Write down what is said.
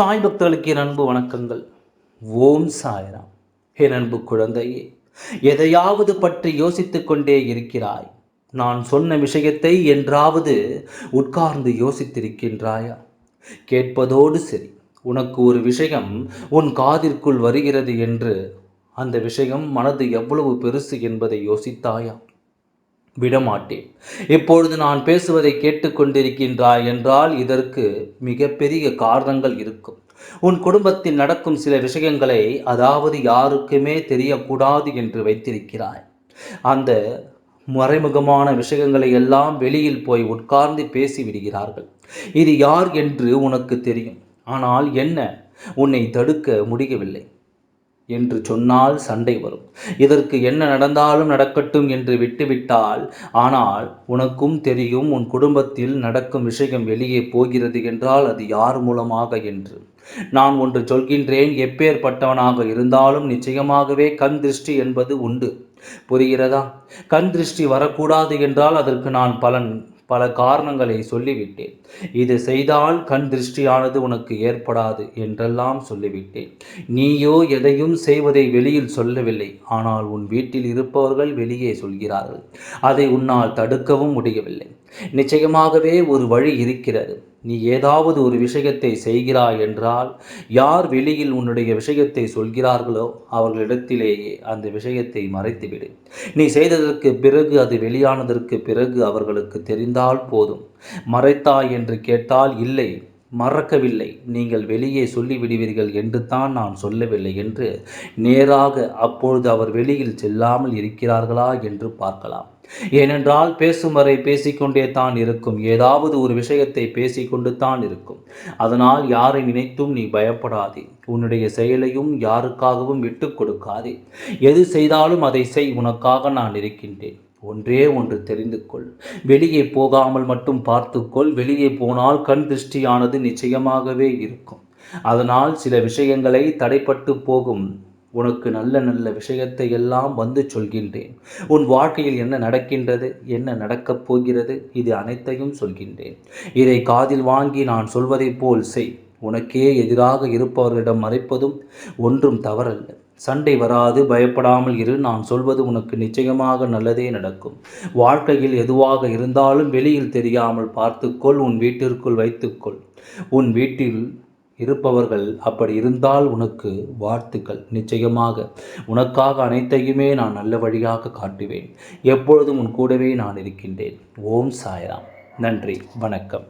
சாய் பக்தர்களுக்கு என் அன்பு வணக்கங்கள். ஓம் சாய்ராம். என் அன்பு குழந்தையே எதையாவது பற்றி யோசித்துக் கொண்டே இருக்கிறாய்? நான் சொன்ன விஷயத்தை என்றாவது உட்கார்ந்து யோசித்திருக்கின்றாயா? கேட்பதோடு சரி உனக்கு ஒரு விஷயம் உன் காதிற்குள் வருகிறது என்று அந்த விஷயம் மனது எவ்வளவு பெருசு என்பதை யோசித்தாயா? விடமாட்டேன். இப்பொழுது நான் பேசுவதை கேட்டுக்கொண்டிருக்கின்றாய் என்றால் இதற்கு மிகப்பெரிய காரணங்கள் இருக்கும். உன் குடும்பத்தில் நடக்கும் சில விஷயங்களை அதாவது யாருக்குமே தெரியக்கூடாது என்று வைத்திருக்கிறாய். அந்த மறைமுகமான விஷயங்களை எல்லாம் வெளியில் போய் உட்கார்ந்து பேசி விடுகிறார்கள். இது யார் என்று உனக்கு தெரியும். ஆனால் என்ன? உன்னை தடுக்க முடியவில்லை. என்று சொன்னால் சண்டை வரும். இதற்கு என்ன நடந்தாலும் நடக்கட்டும் என்று விட்டுவிட்டால் ஆனால் உனக்கும் தெரியும் உன் குடும்பத்தில் நடக்கும் விஷயம் வெளியே போகிறது என்றால் அது யார் மூலமாக என்று. நான் ஒன்று சொல்கின்றேன் எப்பேற்பட்டவனாக இருந்தாலும் நிச்சயமாகவே கண் திருஷ்டி என்பது உண்டு. புரிகிறதா? கண் திருஷ்டி வரக்கூடாது என்றால் அதற்கு நான் பலன் பல காரணங்களை சொல்லிவிட்டேன். இது செய்தால் கண் திருஷ்டியானது உனக்கு ஏற்படாது என்றெல்லாம் சொல்லிவிட்டேன். நீயோ எதையும் செய்வதை வெளியில் சொல்லவில்லை. ஆனால் உன் வீட்டில் இருப்பவர்கள் வெளியே சொல்கிறார்கள். அதை உன்னால் தடுக்கவும் முடியவில்லை. நிச்சயமாகவே ஒரு வழி இருக்கிறது. நீ ஏதாவது ஒரு விஷயத்தை செய்கிறாய் என்றால் யார் வெளியில் உன்னுடைய விஷயத்தை சொல்கிறார்களோ அவர்களிடத்திலேயே அந்த விஷயத்தை மறைத்துவிடு. நீ செய்ததற்கு பிறகு அது வெளியானதற்கு பிறகு அவர்களுக்கு தெரிந்தால் போதும். மறைத்தாய் என்று கேட்டால் இல்லை மறக்கவில்லை நீங்கள் வெளியே சொல்லிவிடுவீர்கள் என்று தான் நான் சொல்லவில்லை என்று நேராக அப்பொழுது அவர் வெளியில் செல்லாமல் இருக்கிறார்களா என்று பார்க்கலாம். ஏனென்றால் பேசும் வரை பேசிக்கொண்டே தான் இருக்கும். ஏதாவது ஒரு விஷயத்தை பேசிக்கொண்டு தான் இருக்கும். அதனால் யாரை நினைத்தும் நீ பயப்படாதே. உன்னுடைய செயலையும் யாருக்காகவும் விட்டு கொடுக்காதே. எது செய்தாலும் அதை செய். உனக்காக நான் இருக்கின்றேன். ஒன்றே ஒன்று தெரிந்து கொள். வெளியே போகாமல் மட்டும் பார்த்துக்கொள் வெளியே போனால் கண் திருஷ்டியானது நிச்சயமாகவே இருக்கும். அதனால் சில விஷயங்களை தடைப்பட்டு போகும். உனக்கு நல்ல நல்ல விஷயத்தை எல்லாம் வந்து சொல்கின்றேன். உன் வாழ்க்கையில் என்ன நடக்கின்றது என்ன நடக்கப் போகிறது இது அனைத்தையும் சொல்கின்றேன். இதை காதில் வாங்கி நான் சொல்வதைப் போல் செய். உனக்கே எதிராக இருப்பவர்களிடம் மறைப்பதும் ஒன்றும் தவறல்ல. சண்டை வராது பயப்படாமல் இரு. நான் சொல்வது உனக்கு நிச்சயமாக நல்லதே நடக்கும். வாழ்க்கையில் எதுவாக இருந்தாலும் வெளியில் தெரியாமல் பார்த்துக்கொள். உன் வீட்டிற்குள் வைத்துக்கொள். உன் வீட்டில் இருப்பவர்கள் அப்படி இருந்தால் உனக்கு வாழ்த்துக்கள். நிச்சயமாக உனக்காக அனைத்தையுமே நான் நல்ல வழியாக காட்டுவேன். எப்பொழுதும் உன் கூடவே நான் இருக்கின்றேன். ஓம் சாய்ராம். நன்றி. வணக்கம்.